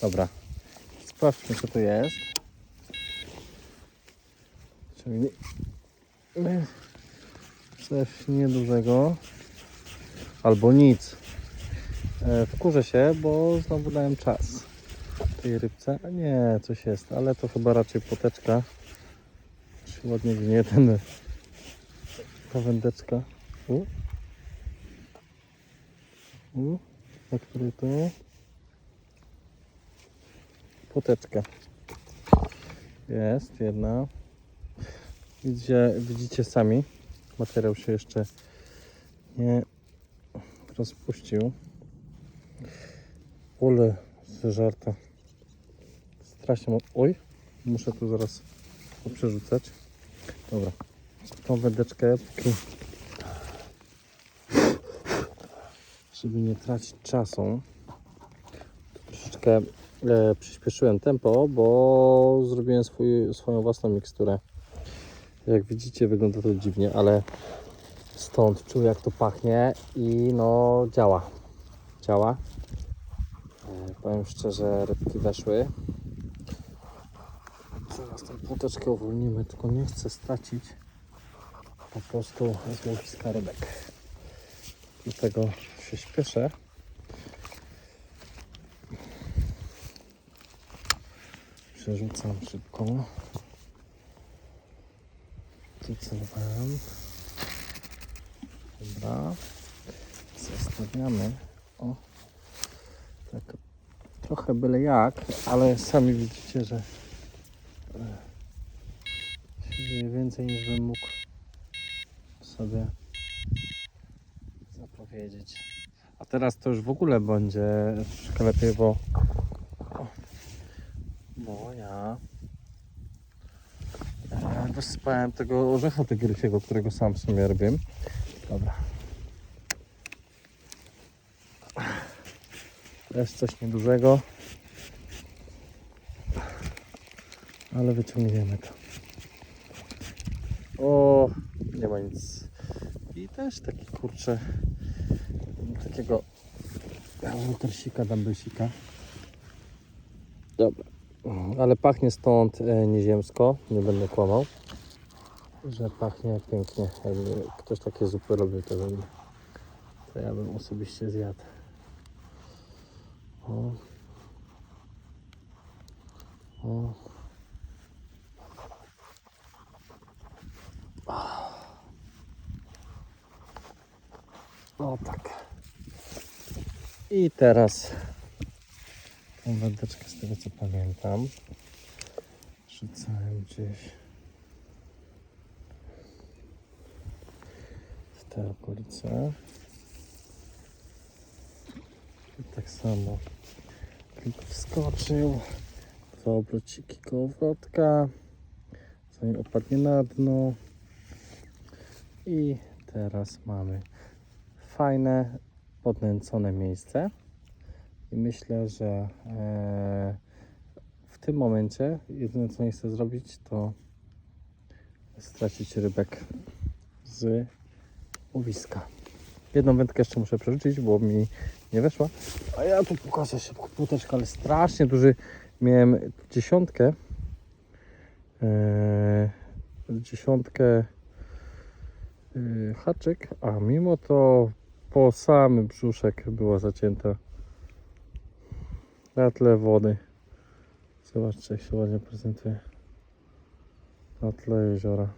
Dobra. Sprawdźmy co to jest. Czyli coś niedużego. Albo nic. E, Wkurzę się, bo znowu dałem czas tej rybce. A nie, coś jest, ale to chyba raczej poteczka. Czy ładnie gnie ten ta wędeczka. U. U. Który to? Poteczka. Jest jedna. Widzicie, widzicie sami. Materiał się jeszcze nie rozpuścił. Ule żarta. Strasznie. Oj, muszę tu zaraz poprzerzucać. Dobra. Tą wędeczkę, póki żeby nie tracić czasu, troszeczkę e, przyspieszyłem tempo, bo zrobiłem swój, swoją własną miksturę. Jak widzicie, wygląda to dziwnie, ale stąd czuję, jak to pachnie i no działa. Działa. E, powiem szczerze, rybki weszły. Zaraz tą płoteczkę uwolnimy, tylko nie chcę stracić po prostu z łowiska rybek. Dlatego się śpieszę. Przerzucam szybko. Wycelowałem. Dobra. Zostawiamy. O. Tak trochę byle jak, ale sami widzicie, że e, się więcej niż bym mógł sobie zapowiedzieć. A teraz to już w ogóle będzie troszkę lepiej, bo bo ja e, wysypałem tego orzecha tygrysiego, którego sam w sumie robię. Dobra. To jest coś niedużego. Ale wyciągniemy to. O, nie ma nic. I też taki kurczę, takiego tersika, dumbelsika. Dobra. Ale pachnie stąd e, nieziemsko, nie będę kłamał. Że pachnie pięknie. Jakby ktoś takie zupy robił, to, bym, to ja bym osobiście zjadł. O. O. O tak. I teraz wędeczkę z tego co pamiętam rzucałem gdzieś w te okolice. I tak samo tylko wskoczył. Dwa obrociki kołowrotka. Zanim opadnie na dno. I teraz mamy fajne, podnęcone miejsce. I myślę, że e, w tym momencie jedyne co nie chcę zrobić to stracić rybek z łowiska. Jedną wędkę jeszcze muszę przerzucić, bo mi nie weszła. A ja tu pokażę szybko płoteczkę, ale strasznie duży. Miałem dziesiątkę. E, dziesiątkę e, haczyk, a mimo to po samym brzuszek była zacięta. Na tle wody. Zobaczcie jak się ładnie prezentuje. Na tle jeziora.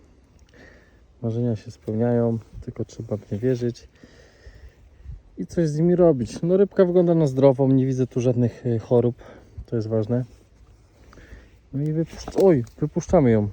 Marzenia się spełniają, tylko trzeba w nie wierzyć i coś z nimi robić. No rybka wygląda na zdrową, nie widzę tu żadnych y, chorób, to jest ważne. No i wypuszcz... Oj, wypuszczamy ją.